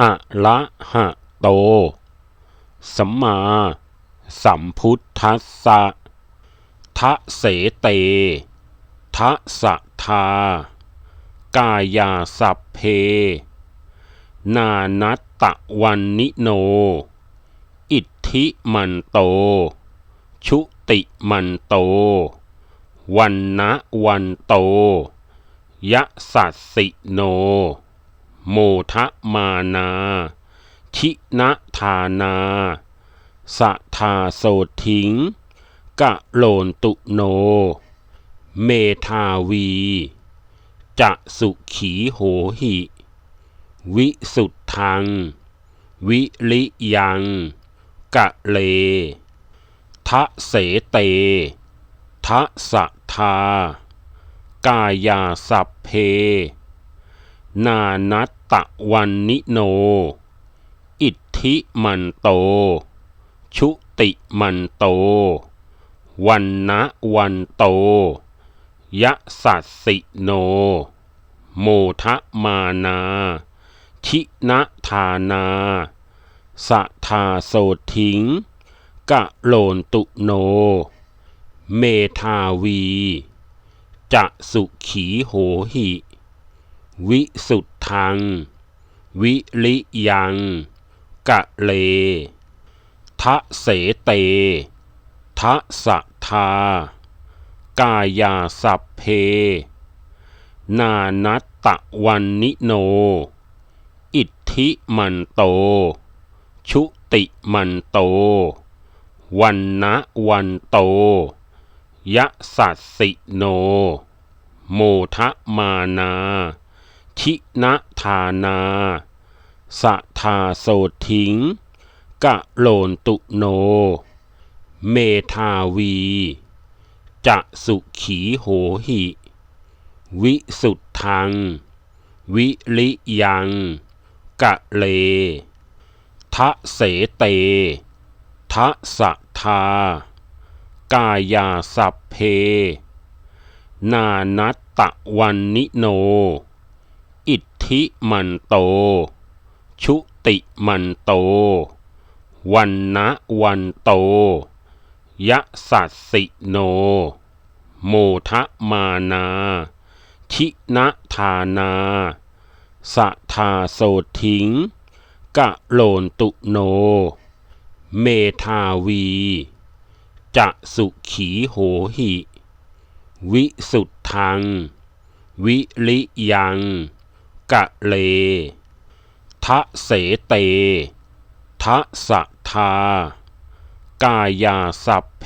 อะระหะโต สัมมาสัมพุทธัสสะทะเสเตทะสะทา กายาสัพเพ นานัตตะวันนิโน อิทธิมันโต ชุติมันโต วันนะวันโตยะสัสสิโน โมทะมานาทินะทานาสะทาโสทิง กะโลนตุโน เมทาวี จะสุขีโหหิ วิสุทธัง วิลิยัง กะเล ทะเสเต ทะสะทา กายาสัพเพ นานัตตะวันนิโน อิทธิมันโต ชุติมันโต วันนะวันโต ยะสัสสิโน โมทะมานา ทินะทานาสะทาโสทิง กะโลนตุโน เมทาวี จะสุขีโหหิ วิสุทธัง วิลิยัง กะเล ทะเสเต ทะสะทา กายาสัพเพ นานัตตะวันนิโน อิทธิมันโต ชุติมันโต วันนะวันโต ยะสัสสิโน โมทะมานา ทินะทานาสะทาโสทิง กะโลนตุโน เมทาวี จะสุขีโหหิ วิสุทธัง วิลิยัง กะเล ทะเสเต ทะสะทา กายาสัพเพ นานัตตะวันนิโน อิทธิมันโต ชุติมันโต วันนะวันโต ยะสัสสิโน โมทะมานา ทินะทานาสะทาโสทิง กะโลนตุโน เมทาวี จะสุขีโหหิ วิสุทธัง วิลิยัง กะเล ทะเสเต ทะสะทา กายาสัพเพ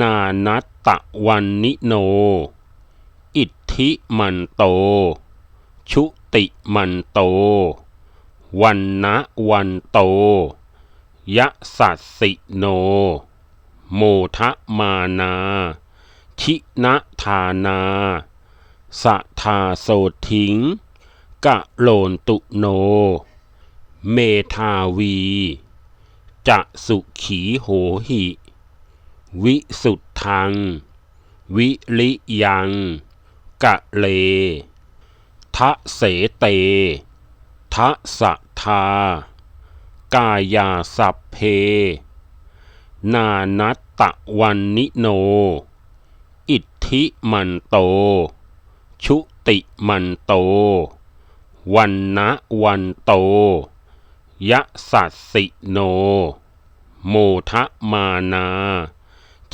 นานัตตะวันนิโน อิทธิมันโต ชุติมันโต วันนะวันโต ยะสัสสิโน โมทะมานาทินะทานา สะทาโสทิง กะโลนตุโน เมทาวี จะสุขีโหหิ วิสุทธัง วิลิยัง กะเล ทะเสเต ทะสะทา กายาสัพเพ นานัตตะวันนิโน อิทธิมันโต ชุติมันโต วันนะวันโต ยะสัสสิโน โมทะมานา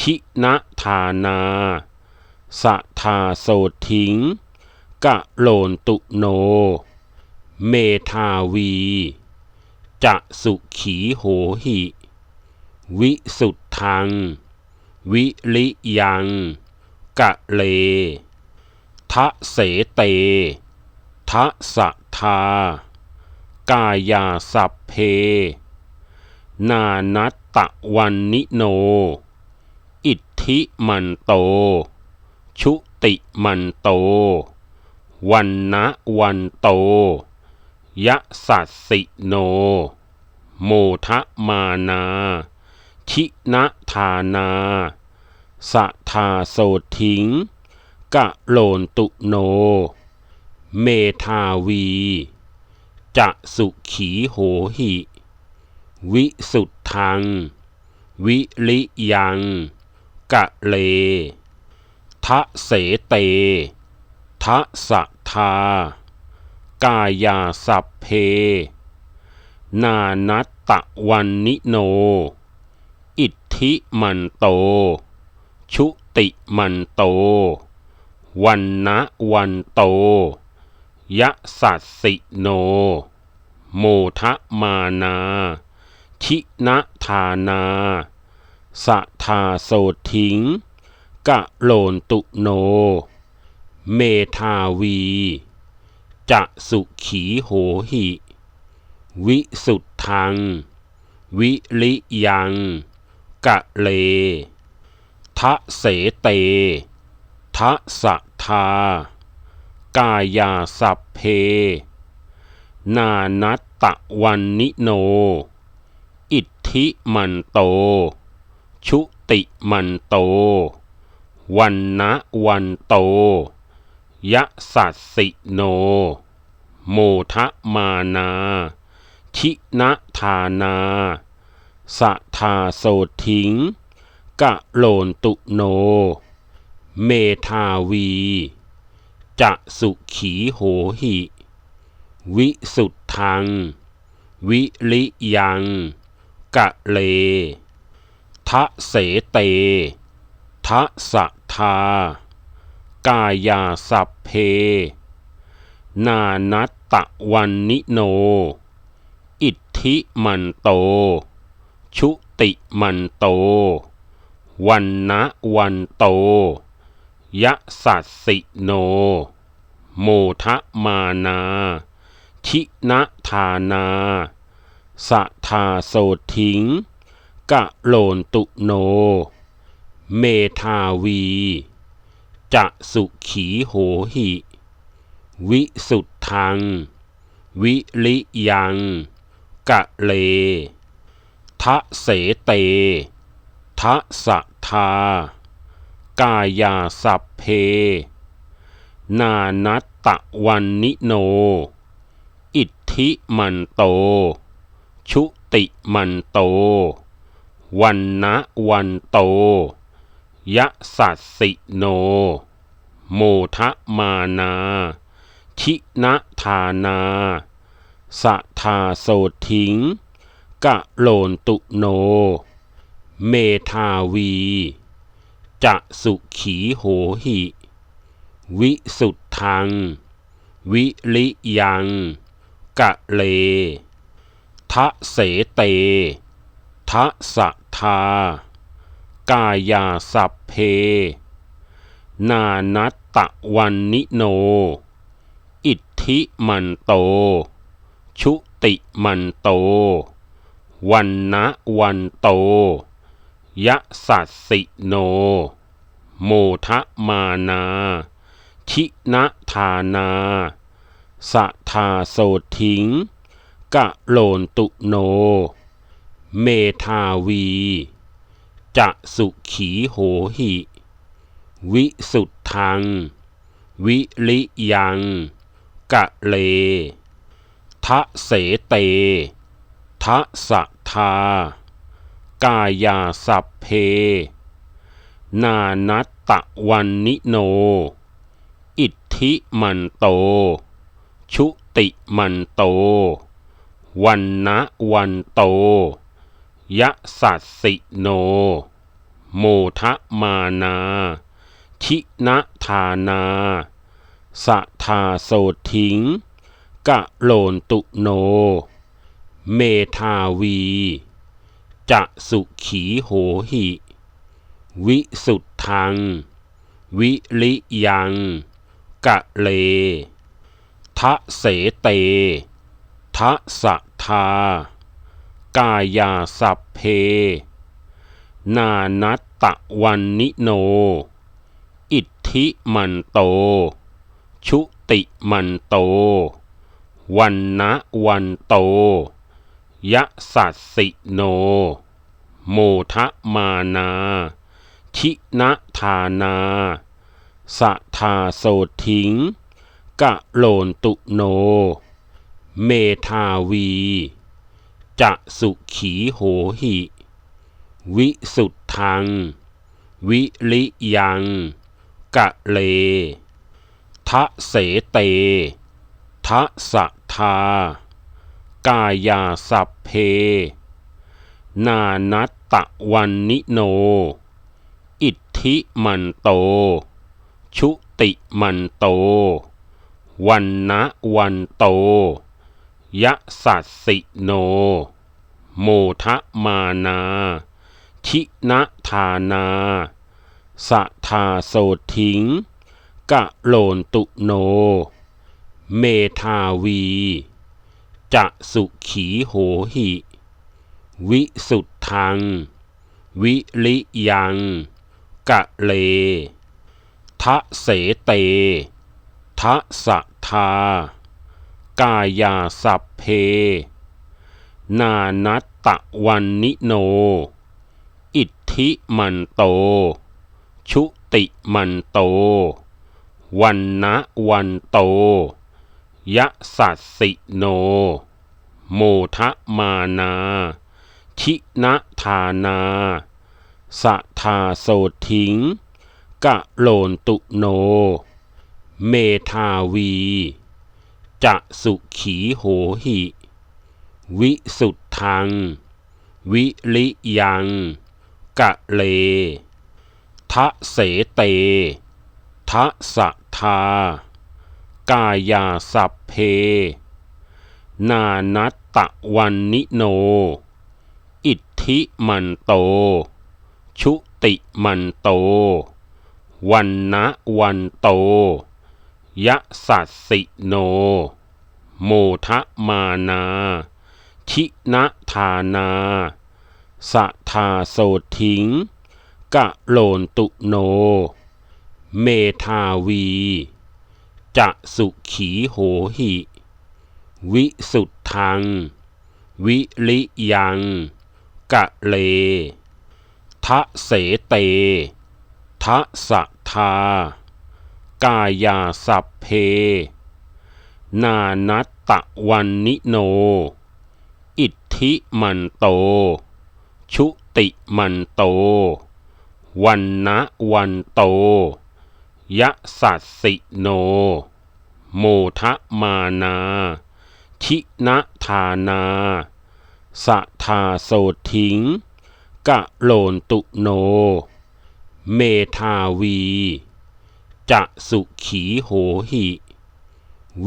ทินะทานาสะทาโสทิง กะโลนตุโน เมทาวี จะสุขีโหหิ วิสุทธัง วิลิยัง กะเล ทะเสเต ทะสะทา กายาสัพเพ นานัตตะวันนิโน อิทธิมันโต ชุติมันโต วันนะวันโต ยะสัสสิโน โมทะมานา ชินะทานา สะทาโสทิง กะโลนตุโน เมทาวี จะสุขีโหหิ วิสุทธัง วิลิยัง กะเล ทะเสเต ทะสะทา กายาสัพเพ นานัตตะวันนิโน อิทธิมันโต ชุติมันโต วันนะวันโต ยะสัสสิโน โมทะมานา ชินะทานาสะทาโสทิง กะโลนตุโน เมทาวี จะสุขีโหหิ วิสุทธัง วิลิยัง กะเลทะเสเตทะสะ ทากายาสัพเพ นานัตตะวันนิโน อิทธิมันโต ชุติมันโต วันนะวันโต ยะสัสสิโน โมทะมานา ชินะทานาสะทาโสทิงกะโลนตุโน เมทาวีจะสุขีโหหิ วิสุทธัง วิลิยัง กะเล ทะเสเต ทะสะทา กายาสัพเพ นานัตตะวันนิโน อิทธิมันโต ชุติมันโต วันนะวันโต ยะสัสสิโน โมทะมานาชินะทานาสะทาโสทิง กะโลนตุโน เมทาวี จะสุขีโหหิ วิสุทธัง วิลิยัง กะเล ทะเสเต ทะสะทา กายาสัพเพ นานัตตะวันนิโน อิทธิมันโต ชุติมันโต วันนะวันโต ยะสัสสิโน โมทะมานาชินะทานาสะทาโสทิงกะโลนตุโน เมทาวี จะสุขีโหหิ วิสุทธัง วิลิยัง กะเล ทะเสเต ทะสะทา กายาสัพเพ นานัตตะวันนิโน อิทธิมันโต ชุติมันโต วันนะวันโต ยะสัสสิโน โมทะมานาชินะทานาสะทาโสทิง กะโลนตุโน เมทาวี จะสุขีโหหิ วิสุทธัง วิลิยัง กะเล ทะเสเต ทะสะทา กายาสัพเพ นานัตตะวันนิโน อิทธิมันโต ชุติมันโต วันนะวันโต ยะสัสสิโน โมทะมานาชินะทานาสะทาโสทิงกะโลนตุโน เมทาวี จะสุขีโหหิ วิสุทธัง วิลิยัง กะเลททะเสเต ทะสะทา กายาสัพเพ นานัตตะวันนิโน อิทธิมันโต ชุติมันโต วันนะวันโต ยะสัสสิโน โมทะมานาชินะทานาสะทาโสทิง กะโลนตุโน เมทาวี จะสุขีโหหิ วิสุทธัง วิลิยัง กะเล ทะเสเต ทะสะทา กายาสัพเพ นานัตตะวันนิโน อิทธิมันโต ชุติมันโต วันนะวันโต ยะสัสสิโน โมทะมานาชินะทานาสะทาโสทิงกะโลนตุโน เมทาวี จะสุขีโหหิ วิสุทธัง วิลิยัง กะเล ทะเสเต ทะสะทา กายาสัพเพ นานัตตะวันนิโน อิทธิมันโต ชุติมันโต วันนะวันโต ยะสัสสิโน โมทะมานาชินะทานาสะทาโสทิง กะโลนตุโน เมทาวี จะสุขีโหหิ วิสุทธัง วิลิยัง กะเล ทะเสเต ทะสะทา กายาสัพเพ นานัตตะวันนิโน อิทธิมันโต ชุติมันโต วันนะวันโต ยะสัสสิโน โมทะมานาชินะทานาสะทาโสทิงกะโลนตุโน เมทาวี จะสุขีโหหิ วิสุทธัง วิลิยัง กะเล ทะเสเต ทะสะทา กายาสัพเพ นานัตตะวันนิโน อิทธิมันโต ชุติมันโต วันนะวันโต ยะสัสสิโน โมทะมานาชินะทานาสะทาโสทิง กะโลนตุโน เมทาวี จะสุขีโหหิ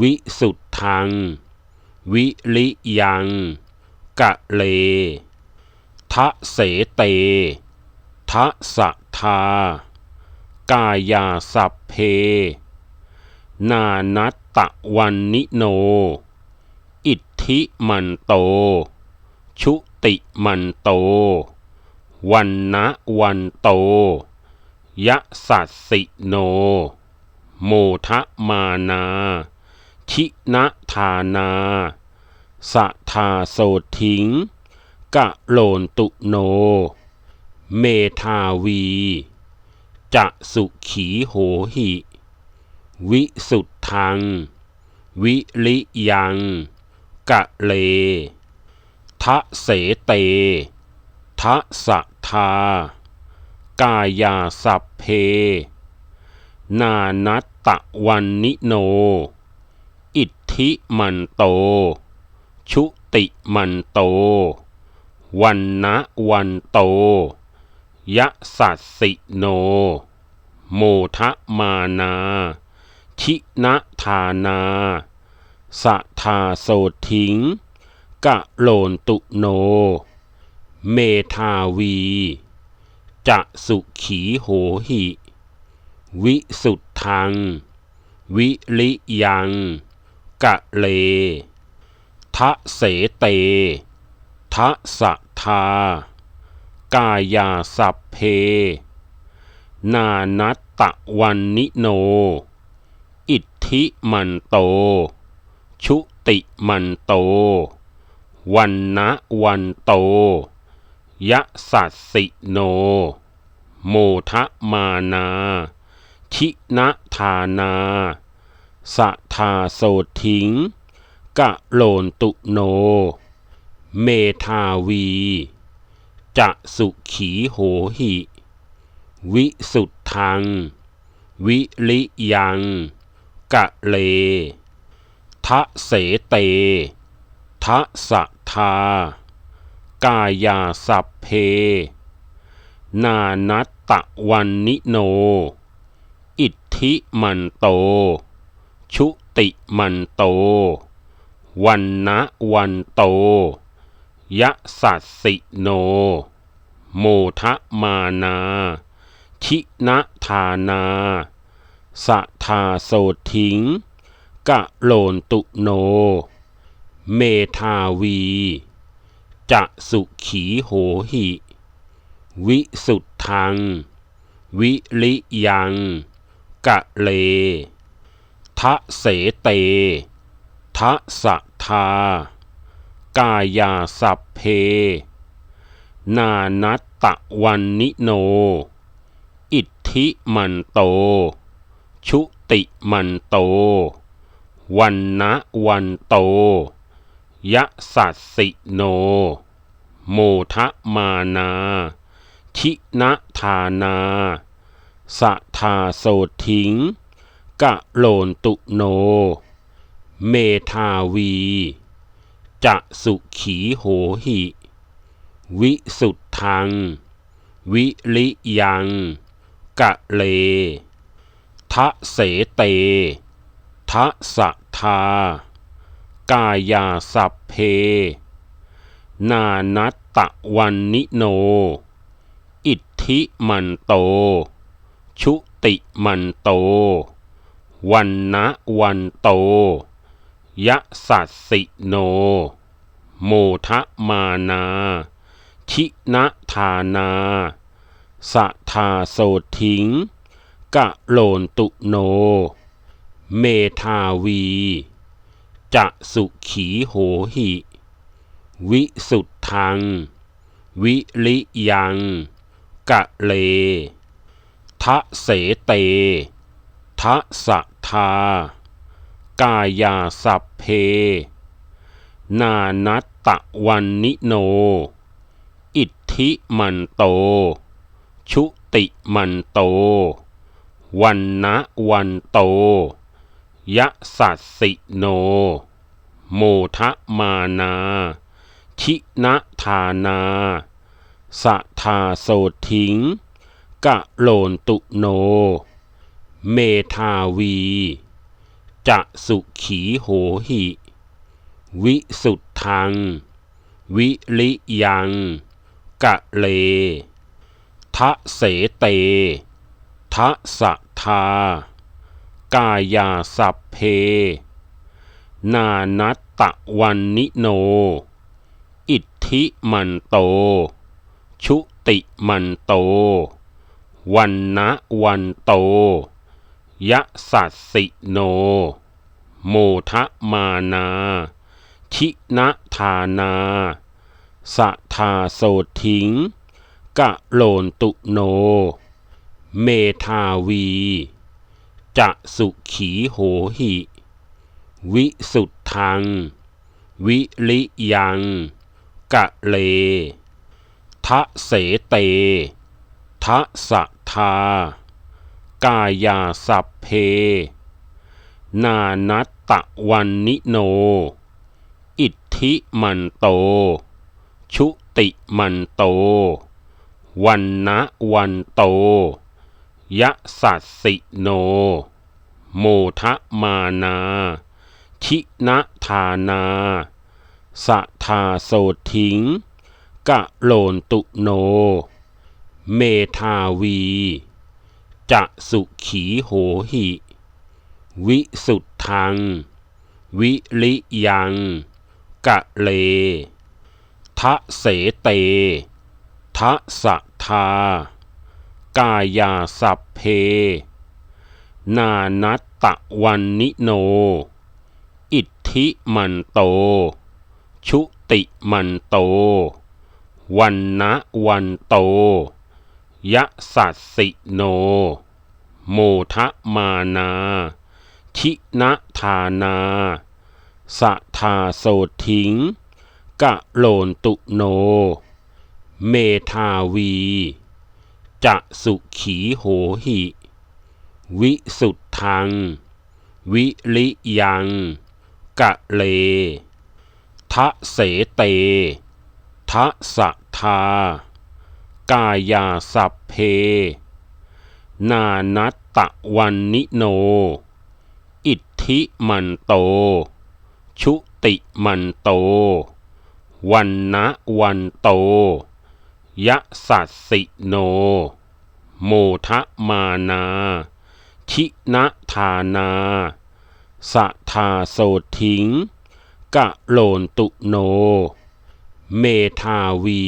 วิสุทธัง วิลิยัง กะเล ทะเสเต ทะสะทา กายาสัพเพ นานัตตะวันนิโน อิทธิมันโต ชุติมันโต วันนะวันโต ยะสัสสิโน โมทะมานาชินะทานาสะทาโสทิงกะโลนตุโน เมทาวี จะสุขีโหหิ วิสุทธัง วิลิยัง กะเล ทะเสเต ทะสะทา กายาสัพเพ นานัตตะวันนิโน อิทธิมันโต ชุติมันโต วันนะวันโต ยะสัสสิโน โมทะมานาชินะทานาสะทาโสทิง กะโลนตุโน เมทาวี จะสุขีโหหิ วิสุทธัง วิลิยัง กะเล ทะเสเต ทะสะทา กายาสัพเพ นานัตตะวันนิโน อิทธิมันโต ชุติมันโต วันนะวันโต ยะสัสสิโน โมทะมานาชินะทานาสะทาโสทิงกะโลนตุโน เมทาวี จะสุขีโหหิ วิสุทธัง วิลิยัง กะเล ทะเสเต ทะสะทา กายาสัพเพ นานัตตะวันนิโน อิทธิมันโต ชุติมันโต วันนะวันโต ยะสัสสิโน โมทะมานาชินะทานาสะทาโสทิง กะโลนตุโน เมทาวี จะสุขีโหหิ วิสุทธัง วิลิยัง กะเล ทะเสเต ทะสะทา กายาสัพเพ นานัตตะวันนิโน อิทธิมันโต ชุติมันโต วันนะวันโต ยะสัสสิโน โมทะมานาชินะทานาสะทาโสทิงกะโลนตุโน เมทาวี จะสุขีโหหิ วิสุทธัง วิลิยัง กะเล ทะเสเต ทะสะทา กายาสัพเพ นานัตตะวันนิโน อิทธิมันโต ชุติมันโต วันนะวันโต ยะสัสสิโน โมทะมานาชินะทานาสะทาโสทิง กะโลนตุโน เมทาวี จะสุขีโหหิ วิสุทธัง วิลิยัง กะเล ทะเสเต ทะสะทา กายาสัพเพ นานัตตะวันนิโน อิทธิมันโต ชุติมันโต วันนะวันโต ยะสัสสิโน โมทะมานาชินะทานาสะทาโสทิงกะโลนตุโน เมทาวี จะสุขีโหหิ วิสุทธัง วิลิยัง กะเล ทะเสเต ทะสะทา กายาสัพเพ นานัตตะวันนิโน อิทธิมันโต ชุติมันโต วันนะวันโต ยะสัสสิโน โมทะมานาชินะทานาสะทาโสทิง กะโลนตุโน เมทาวี จะสุขีโหหิ วิสุทธัง วิลิยัง กะเล ทะเสเต ทะสะทา กายาสัพเพ นานัตตะวันนิโน อิทธิมันโต ชุติมันโต วันนะวันโต ยะสัสสิโน โมทะมานาชินะทานาสะทาโสทิงกะโลนตุโน เมทาวี จะสุขีโหหิ วิสุทธัง วิริยัง กะเล ทะเสเต ทะสะทา กายาสัพเพ นานัตตะวันนิโน อิทธิมันโต ชุติมันโต วันนะวันโต ยะสัสสิโน โมทะมานาชินะทานาสะทาโสทิง กะโลนตุโน เมทาวี จะสุขีโหหิ วิสุทธัง วิริยัง กะเล ทะเสเต ทะสะทา กายาสัพเพ นานัตตะวันนิโน อิทธิมันโต ชุติมันโต วันนะวันโต ยะสัสสิโน โมทะมานาชินะทานาสะทาโสทิงกะโลนตุโน เมทาวี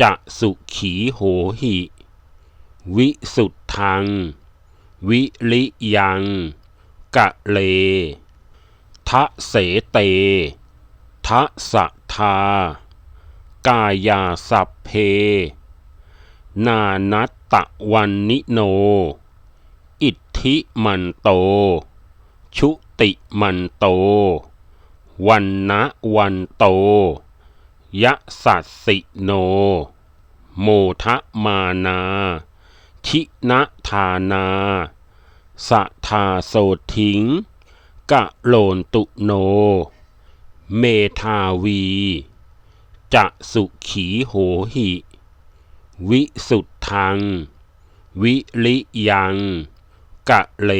จะสุขีโหหิ วิสุทธัง วิริยัง กะเล ทะเสเต ทะสะทา กายาสัพเพ นานัตตะวันนิโน อิทธิมันโต ชุติมันโต วันนะวันโต ยะสัสสิโน โมทะมานาชินะทานาสะทาโสทิง กะโลนตุโน เมทาวี จะสุขีโหหิ วิสุทธัง วิริยัง กะเล